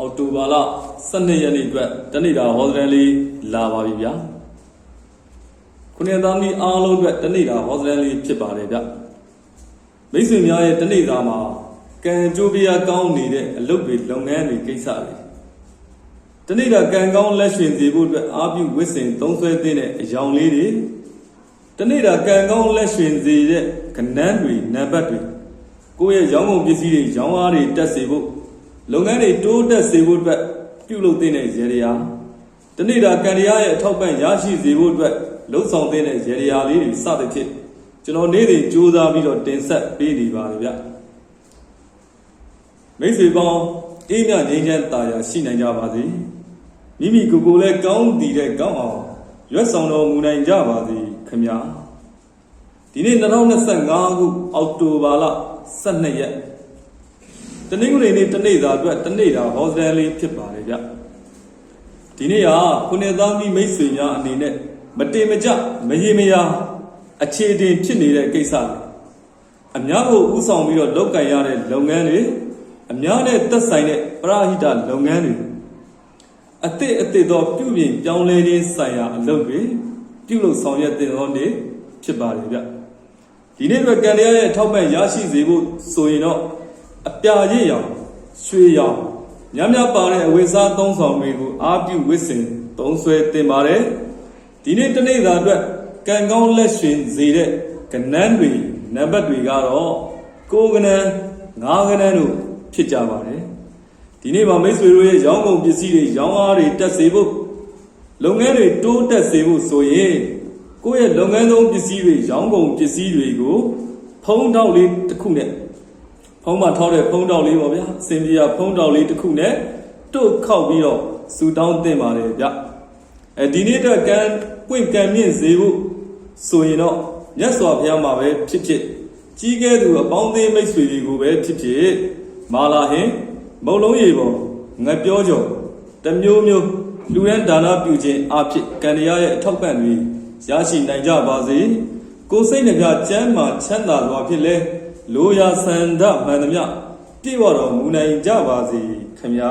အောက်တိုဘာလ12ရက်နေ့အတွက်တနေ့တာဟောစတန်လေးလာပါပြီဗျာခုနှစ်သားမီးအားလုံးအတွက်တနေ့တာဟောစတန်လေးဖြစ်ပါတယ်ဗျမိတ်ဆွေများရဲ့တနေ့တာမှာကံကြိုးပြားကောင်းနေတဲ့အလုပ်တွေလုပ်ငန်းတွေကိစ္စတွေတနေ့တာကံကောင်းလက်ရှင်စေဖို့အတွက်အာပြုဝစ်စင်သုံးဆွဲသင့်တဲ့အယောင်လေးတွေတနေ့တာကံကောင်းလက်ရှင်စေတဲ့ကဏ္ဍတွေနံပါတ်တွေကိုယ့်ရဲ့ရောင်းကုန်ပစ္စည်းတွေရောင်းအားတွေတက်စေဖို့ လုပ်ငန်းတွေတိုးတက်စေဖို့အတွက်ပြုလုပ်သင့်တဲ့ရေရာတနေ့တာကံတရားရဲ့အထောက်ပံ့ရရှိစေဖို့အတွက်လှုပ်ဆောင်သင့်တဲ့ရေရာလေးတွေစသဖြင့်ကျွန်တော်နေ့စဉ်ကြိုးစားပြီးတော့တင်ဆက်ပေးနေပါတယ်ဗျမိတ်ဆွေပေါင်းအေးမြငြိမ်းချမ်းသာယာရှိနိုင်ကြပါစေမိမိကိုယ်ကိုယ်လည်းကောင်းတည်တဲ့ကောင်းအောင်ရွတ်ဆောင်တော်မူနိုင်ကြပါစေခင်ဗျာဒီနေ့2025ခုအောက်တိုဘာလ12ရက် တနင်္ဂနွေနေ့တနေ့သာအတွက်တနေ့တာဟောစတန်လေးဖြစ်ပါတယ်ဗျဒီနေ့ဟာခုနှစ်သားမိမိတ်ဆွေများအနေနဲ့မတင်မကြမရေမရာအခြေတင်ဖြစ်နေတဲ့ကိစ္စတွေအများကိုဥဆောင်ပြီးတော့လုပ်ကင်ရတဲ့လုပ်ငန်းတွေအများနဲ့သက်ဆိုင်တဲ့ပရဟိတလုပ်ငန်းတွေအသည့်အသည့်သောပြုပြင်ပြောင်းလဲခြင်းဆိုင်ရာအလုပ်တွေပြုလုပ်ဆောင်ရွက်တဲ့သောနေ့ဖြစ်ပါတယ်ဗျဒီနေ့အတွက်ကံတရားရဲ့အထောက်ပံ့ရရှိစေဖို့ဆိုရင်တော့ အပြာရည်ရောင်ရွှေရောင်ညံ့ညပါတဲ့အဝိစားသုံးဆောင်တွေကိုအာပြုဝစ်စင်သုံးဆွဲတင်ပါတယ်ဒီနေ့တနေ့သာအတွက်ကံကောင်းလက်ရှင်စေတဲ့ကဏ္ဍတွေနံပါတ်တွေကတော့ကိုယ်ကဏ္ဍငါးကဏ္ဍတို့ဖြစ်ကြပါတယ်ဒီနေ့မှာမိတ်ဆွေတို့ရဲ့ရောင်းကုန်ပစ္စည်းတွေရောင်းအားတွေတက်စေဖို့လုပ်ငန်းတွေတိုးတက်စေဖို့ဆိုရင်ကိုယ့်ရဲ့လုပ်ငန်းသုံးပစ္စည်းတွေရောင်းကုန်ပစ္စည်းတွေကိုဖုံးထောက်လေးတစ်ခုနဲ့ဖုံး မထောက်တဲ့ဖုံးတောက်လေးပေါ့ဗျာစင်ပြာဖုံးတောက်လေးတစ်ခုနဲ့တို့ခောက်ပြီးတော့ဆူတောင်းတင်ပါတယ်ဗျအဲဒီနေ့တော့ကံပွင့်ကံမြင့်စေဖို့ဆိုရင်တော့မြတ်စွာဘုရားမှာပဲဖြစ်ဖြစ်ကြီးကဲသူအပေါင်းအသင်းမိတ်ဆွေတွေကိုပဲဖြစ်ဖြစ်မာလာဟင်မုံလုံးရေပေါ်ငါပြောကြော်တစ်မျိုးမျိုးလူရန်ဒါနပြုခြင်းအဖြစ်ကံတရားရဲ့အထောက်ပံ့တွေရရှိနိုင်ကြပါစေကိုယ်စိတ်နှပြချမ်းမာချမ်းသာစွာဖြစ်လဲ လိုရာဆန္ဒမှန်သမျှပြည့်ဝတော်မူနိုင်ကြပါစေခမညာ